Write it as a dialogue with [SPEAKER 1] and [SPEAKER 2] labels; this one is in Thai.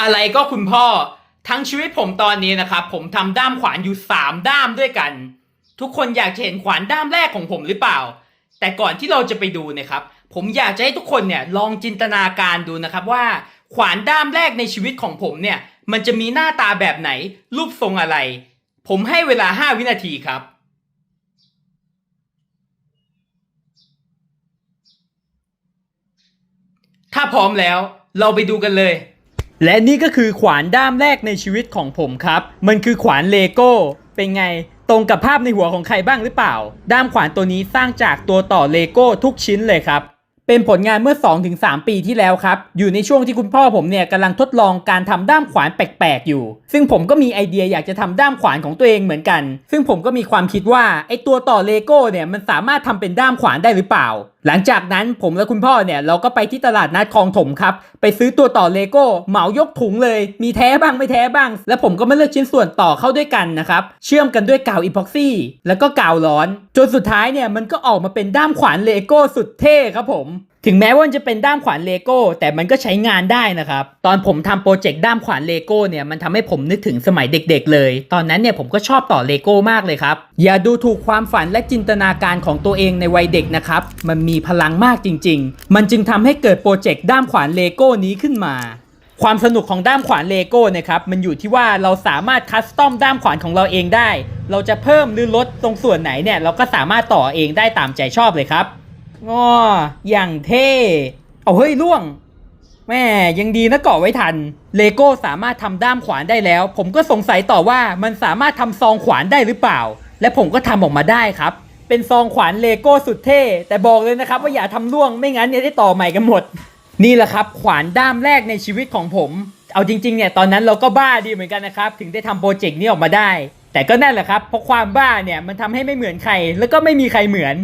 [SPEAKER 1] อะไรก็คุณพ่อ ทั้งชีวิตผมตอนนี้นะครับ ผมทำด้ามขวานอยู่สามด้ามด้วยกัน ทุกคนอยากจะเห็นขวานด้ามแรกของผมหรือเปล่า แต่ก่อนที่เราจะไปดูเนะครับ ผมอยากจะให้ทุกคนเนี่ยลองจินตนาการดูนะครับว่า ขวานด้ามแรกในชีวิตของผมเนี่ย มันจะมีหน้าตาแบบไหน รูปทรงอะไร ผมให้เวลา 5 วินาทีครับถ้าพร้อมแล้วเราไปดูกันเลย และนี่ก็คือขวานด้ามแรกในชีวิตของผมครับ มันคือขวานเลโก้ เป็นไง ตรงกับภาพในหัวของใครบ้างหรือเปล่า ด้ามขวานตัวนี้สร้างจากตัวต่อเลโก้ทุกชิ้นเลยครับ เป็นผลงานเมื่อ 2-3 ปีที่แล้วครับ อยู่ในช่วงที่คุณพ่อผมเนี่ยกำลังทดลองการทำด้ามขวานแปลกๆอยู่ ซึ่งผมก็มีไอเดียอยากจะทำด้ามขวานของตัวเองเหมือนกัน ซึ่งผมก็มีความคิดว่าไอตัวต่อเลโก้เนี่ยมันสามารถทำเป็นด้ามขวานได้หรือเปล่า หลังจากนั้นผมและคุณพ่อเนี่ยเราก็ไปที่ตลาดนัดคลองถมครับ ไปซื้อตัวต่อเลโก้เหมายกถุงเลย มีแท้บ้างไม่แท้บ้าง แล้วผมก็มาเลือกชิ้นส่วนต่อเข้าด้วยกันนะครับ เชื่อมกันด้วยกาวอีพ็อกซี่ แล้วก็กาวร้อน จนสุดท้ายเนี่ยมันก็ออกมาเป็นด้ามขวานเลโก้สุดเท่ครับผม ถึงแม้ว่ามันจะเป็นด้ามขวานเลโก้ แต่มันก็ใช้งานได้นะครับ ตอนผมทำโปรเจกต์ด้ามขวานเลโก้เนี่ยมันทำให้ผมนึกถึงสมัยเด็กๆเลย ตอนนั้นเนี่ยผมก็ชอบต่อเลโก้มากเลยครับ อย่าดูถูกความฝันและจินตนาการของตัวเองในวัยเด็กนะครับ มันมีพลังมากจริง ๆ มันจึงทำให้เกิดโปรเจกต์ด้ามขวานเลโก้นี้ขึ้นมาความสนุกของด้ามขวานเลโก้นะครับมันอยู่ที่ว่าเราสามารถคัสตอมด้ามขวานของเราเองได้ เราจะเพิ่มหรือลดตรงส่วนไหนเนี่ยเราก็สามารถต่อเองได้ตามใจชอบเลยครับ งออย่างเท่ เอาเฮ้ยล่วง แม่ยังดีนะเกาะไว้ทัน เลโก้สามารถทำด้ามขวานได้แล้ว ผมก็สงสัยต่อว่ามันสามารถทำซองขวานได้หรือเปล่า และผมก็ทำออกมาได้ครับ เป็นซองขวานเลโก้สุดเท่ แต่บอกเลยนะครับว่าอย่าทำล่วงไม่งั้นเนี่ยได้ต่อใหม่กันหมด นี่แหละครับ ขวานด้ามแรกในชีวิตของผม เอาจริงๆเนี่ยตอนนั้นเราก็บ้าดีเหมือนกันนะครับถึงได้ทำโปรเจกต์นี้ออกมาได้ แต่ก็นั่นแหละครับเพราะความบ้าเนี่ยมันทำให้ไม่เหมือนใครแล้วก็ไม่มีใครเหมือน